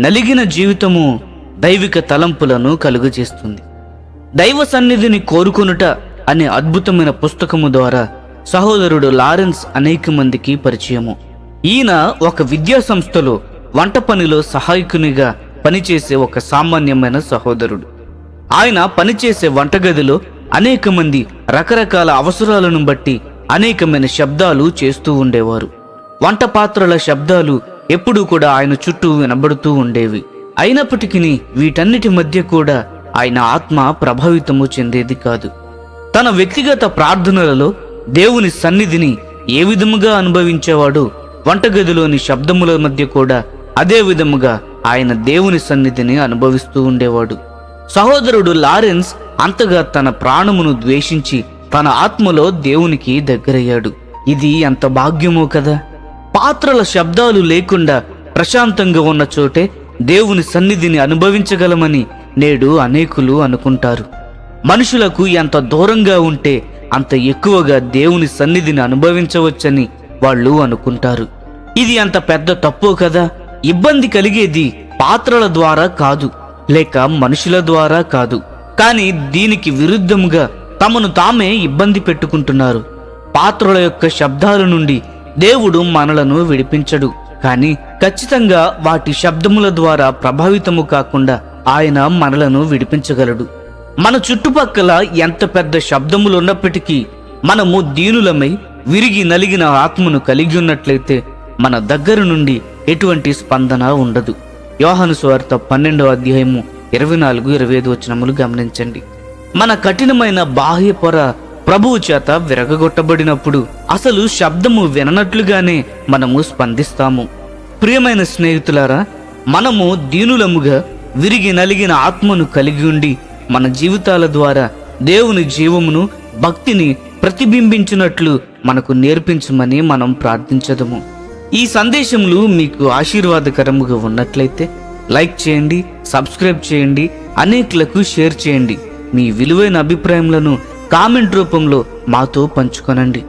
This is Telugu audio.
నలిగిన జీవితము దైవిక తలంపులను కలుగజేస్తుంది. దైవ సన్నిధిని కోరుకొనుట అనే అద్భుతమైన పుస్తకము ద్వారా సహోదరుడు లారెన్స్ అనేక మందికి పరిచయము. ఈయన ఒక విద్యా సంస్థలో వంట పనిలో సహాయకునిగా పనిచేసే ఒక సామాన్యమైన సహోదరుడు. ఆయన పనిచేసే వంటగదిలో అనేక మంది రకరకాల అవసరాలను బట్టి అనేకమైన శబ్దాలు చేస్తూ ఉండేవారు. వంట పాత్రల శబ్దాలు ఎప్పుడూ కూడా ఆయన చుట్టూ వినబడుతూ ఉండేవి. అయినప్పటికీ వీటన్నిటి మధ్య కూడా ఆయన ఆత్మ ప్రభావితము చెందేది కాదు. తన వ్యక్తిగత ప్రార్థనలలో దేవుని సన్నిధిని ఏ విధముగా అనుభవించేవాడో వంటగదిలోని శబ్దముల మధ్య కూడా అదే విధముగా ఆయన దేవుని సన్నిధిని అనుభవిస్తూ ఉండేవాడు. సహోదరుడు లారెన్స్ అంతగా తన ప్రాణమును ద్వేషించి తన ఆత్మలో దేవునికి దగ్గరయ్యాడు. ఇది ఎంత భాగ్యమో కదా! పాత్రల శబ్దాలు లేకుండా ప్రశాంతంగా ఉన్న చోటే దేవుని సన్నిధిని అనుభవించగలమని నేడు అనేకులు అనుకుంటారు. మనుషులకు ఎంత దూరంగా ఉంటే అంత ఎక్కువగా దేవుని సన్నిధిని అనుభవించవచ్చని వాళ్ళు అనుకుంటారు. ఇది అంత పెద్ద తప్పు కదా? ఇబ్బంది కలిగేది పాత్రల ద్వారా కాదు లేక మనుషుల ద్వారా కాదు. కానీ దీనికి విరుద్ధంగా తమను తామే ఇబ్బంది పెట్టుకుంటున్నారు. పాత్రల యొక్క శబ్దాల నుండి దేవుడు మనలను విడిపించడు కానీ ఖచ్చితంగా వాటి శబ్దముల ద్వారా ప్రభావితము కాకుండా ఆయన మనలను విడిపించగలడు. మన చుట్టుపక్కల ఎంత పెద్ద శబ్దములు ఉన్నప్పటికీ మనము దీనులమై విరిగి నలిగిన ఆత్మను కలిగి ఉన్నట్లయితే మన దగ్గర నుండి ఎటువంటి స్పందన ఉండదు. యోహాను స్వార్త పన్నెండవ అధ్యాయము ఇరవై నాలుగు ఇరవై ఐదు వచనములు గమనించండి. మన కఠినమైన బాహ్య పొర ప్రభువు చేత విరగగొట్టబడినప్పుడు అసలు శబ్దము విననట్లుగానే మనము స్పందిస్తాము. ప్రియమైన స్నేహితులారా మనము దీనులముగా విరిగి నలిగిన ఆత్మను కలిగి ఉండి మన జీవితాల ద్వారా దేవుని జీవమును భక్తిని ప్రతిబింబించినట్లు మనకు నేర్పించమని మనం ప్రార్థించదము. ఈ సందేశములు మీకు ఆశీర్వాదకరముగా ఉన్నట్లయితే లైక్ చేయండి సబ్స్క్రైబ్ చేయండి అనేకులకు షేర్ చేయండి. మీ విలువైన అభిప్రాయములను కామెంట్ రూపంలో మాతో పంచుకొనండి.